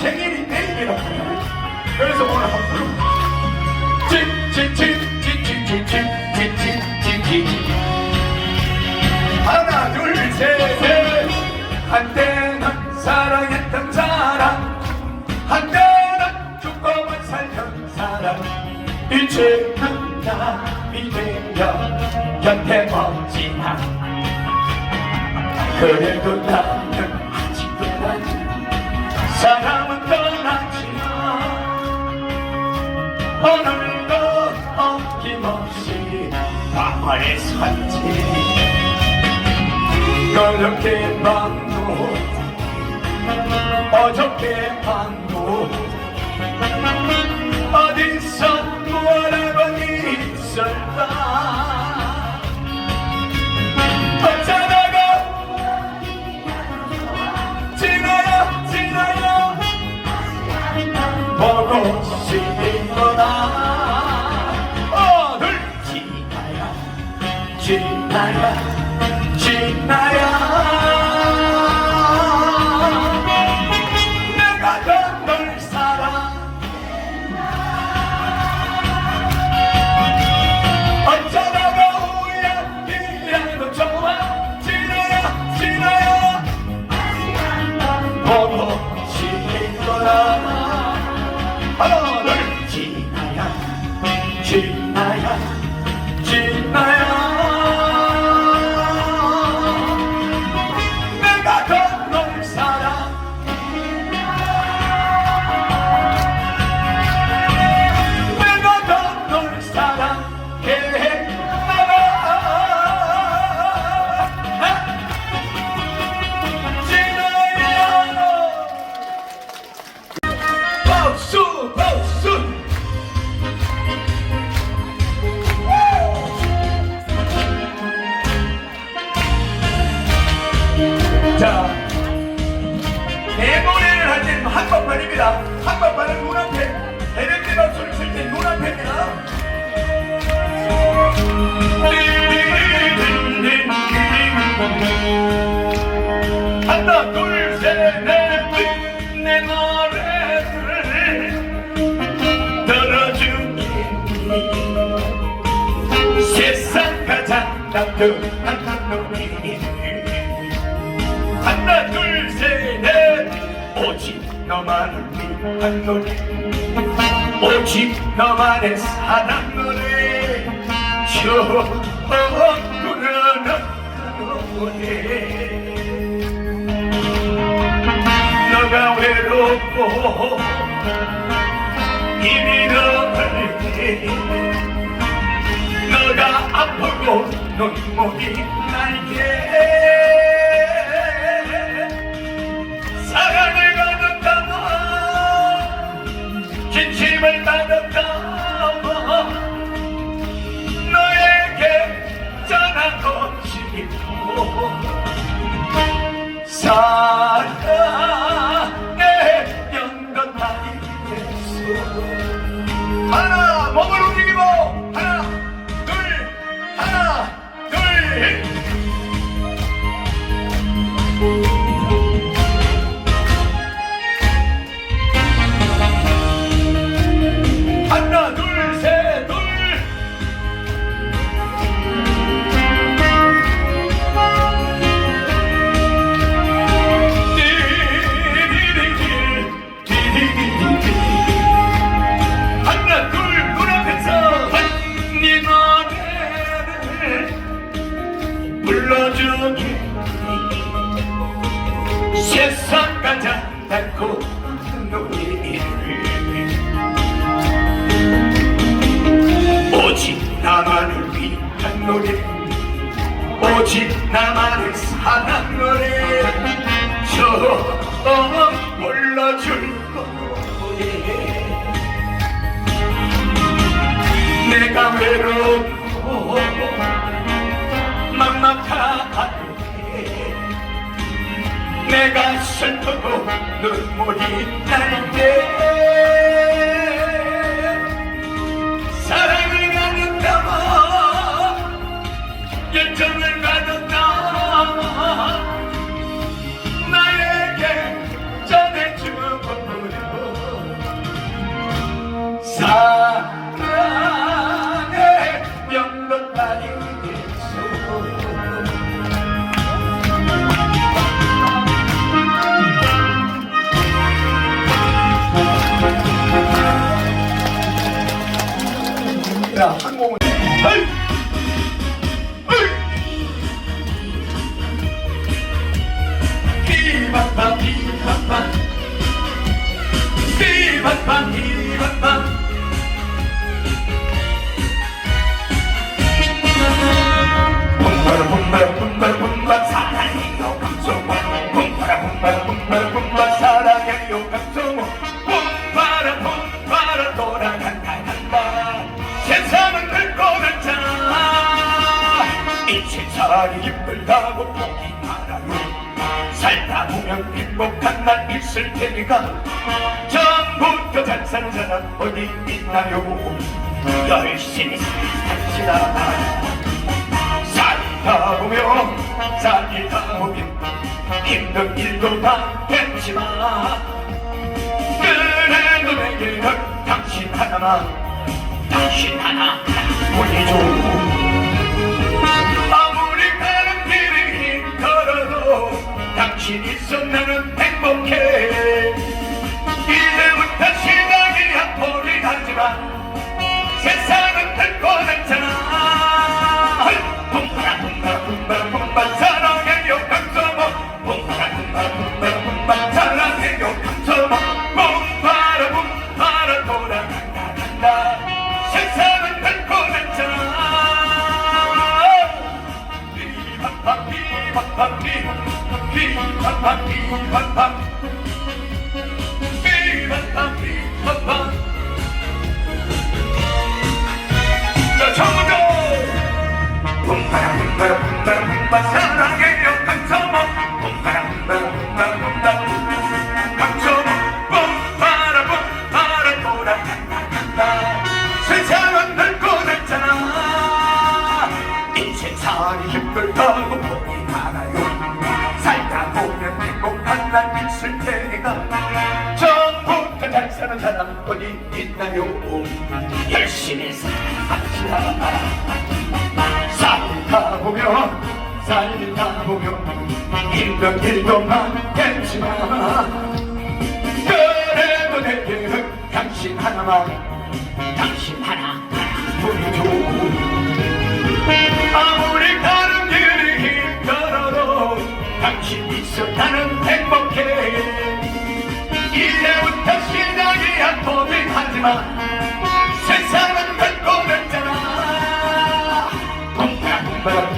생일이 내일이라 그래서 오늘 한번 하나 둘셋한 때는 사랑했던 사람. 한때는 죽고만 살던 사람. 이제는 남이 되어 곁에 없지만 그래도 나 샀지 그렇게 밤도 어저께 밤도. 어디서 뭐라고 있을까 어쩌다가 지나야 지나야 보고 싶거나 지나야 지나야 하나 둘셋넷 오직 너만을 위한 노래 오직 너만의 사랑 노래 처음 부르는 노래 너가 외롭고 이미 너를 용력이 모인 날개 노래. 오직 나만을 사랑 노래 저 불러줄 거에 내가 외롭고 막막하게 내가 슬프고 눈물이 날때 힘든 일도 많겠지만 그래도 내게는 당신 하나만 당신 하나. 뿐이죠 아무리 가는 길이 힘들어도 당신 있어 나는 행복해. 이제부터 시작이야 포기하지만 세상은 늙고 났잖아. 붕바라 붕바라 붕바라 붕바 사 간다 세상은 늙고 났잖아. 비밥밥 비밥밥 비 비밥밥 비밥밥 비밥밥 비밥밥 자, 처음부터 붐바라 붐바라 붐바라 붐바 사랑 보면 살다 보면 힘든 일도 많겠지만 그래도 내게는 당신 하나만 당신 하나 뿐이죠 아무리 가는 길이 힘들어도 당신 있어 나는 행복해. 이제부터 시작이야 고민하지만 세상은 됐잖아. 붕바라 붕바라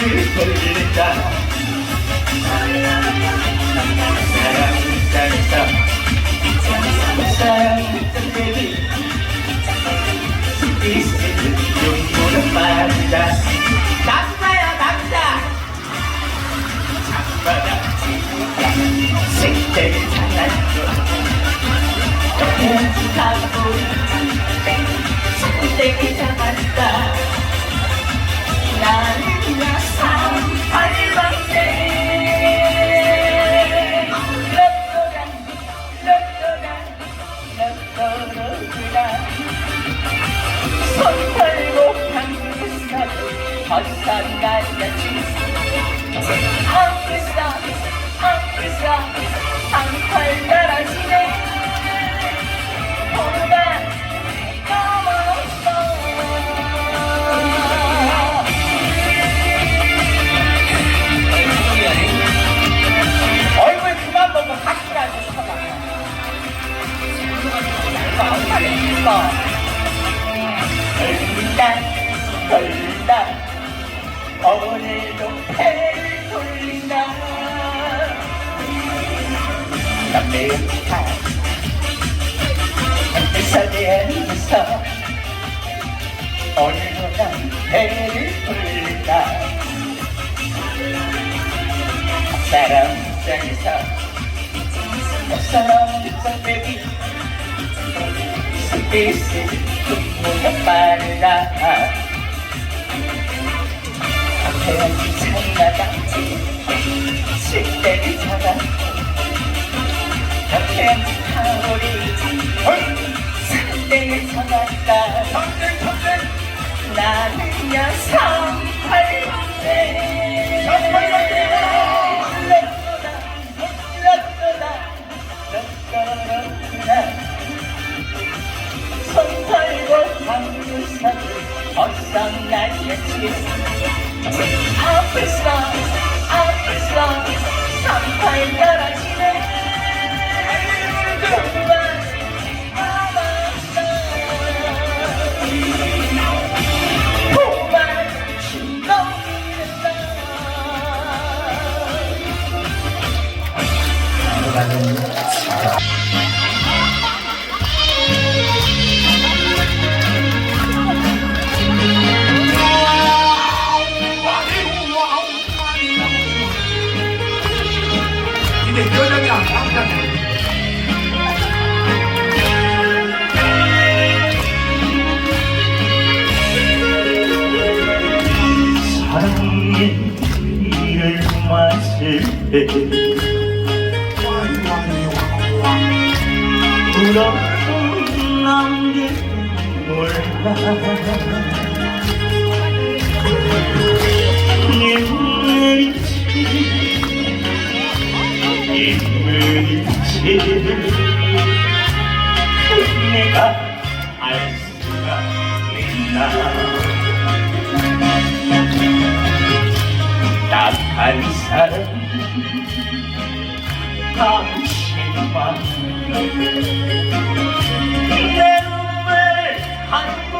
길 돌리겠다 사랑 있다 있다 사랑 있다 baby 이제는 용보다 빠르다 사람 입장에서 사람 입장들이 스페이스 눈물이 빨라 태양이 장나갔지 식대를 잡아 태양이 타오리 산대를 잡았다 전쟁 전쟁 나는 여성 팔방대 삼팔방대! 럭커다 손 털고 방구석을 벗어나야지 아프서 아프서 삼팔 떨 이제 여자냐 남자냐 사랑의 이를 마실 때 울어도 남길 몰라 내가 알 수가 있나 딱한 사람 당신만 내 눈물 안고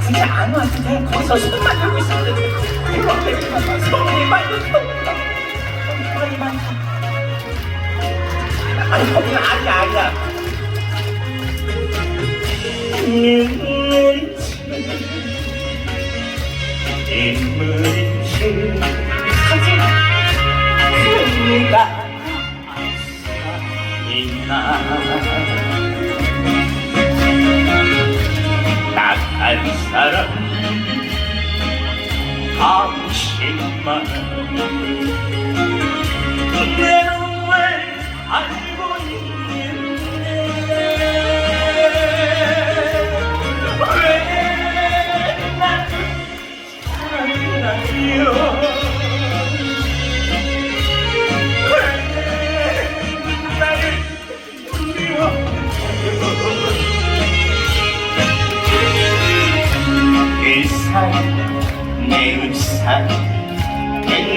굳이 안 와도 돼 거기서 손만 들고 있으면 돼 이거 인물이지 사진 그니까 있나 딱한 사람 당신만 내눈 일상 내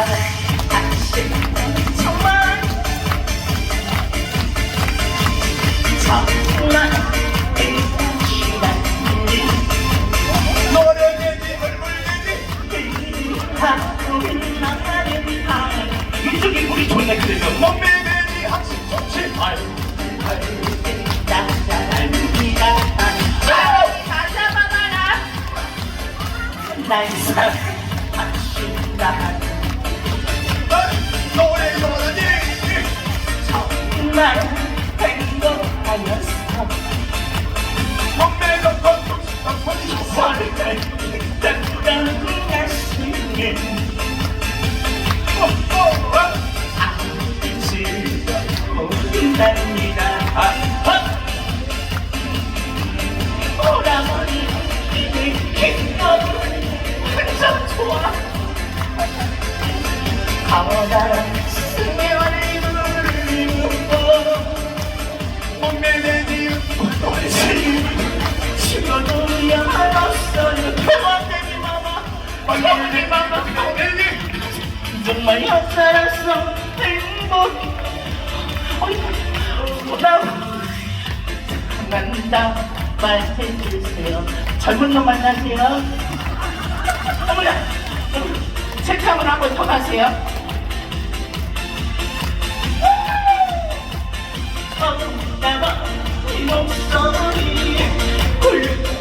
날 사랑하신 정말 정말 대단하시다 행복하 정말 헛살았어 행복 만다 말해주세요. 젊은 놈 만나세요. 어머나 책상을 한번 더 가세요.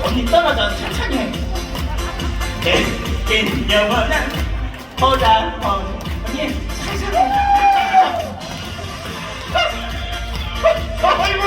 언니 떨어져 천천히. 해 내겐 영원한 오라버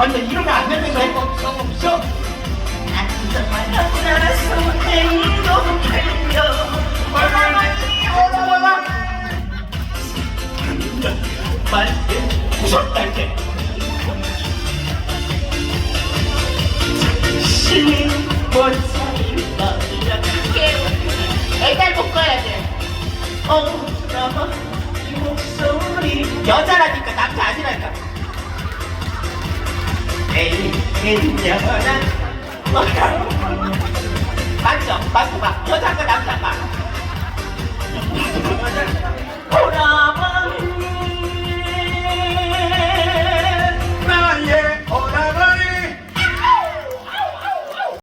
완전 이러면 안 되는 거야. 없어 없어. 무섭다 게 신이 애달 돼. 어, 나만 이 목소리. 여자라니까 남자 아니라니까 에이, 영원한 맞죠? 맞죠? 봐 여자가 남자가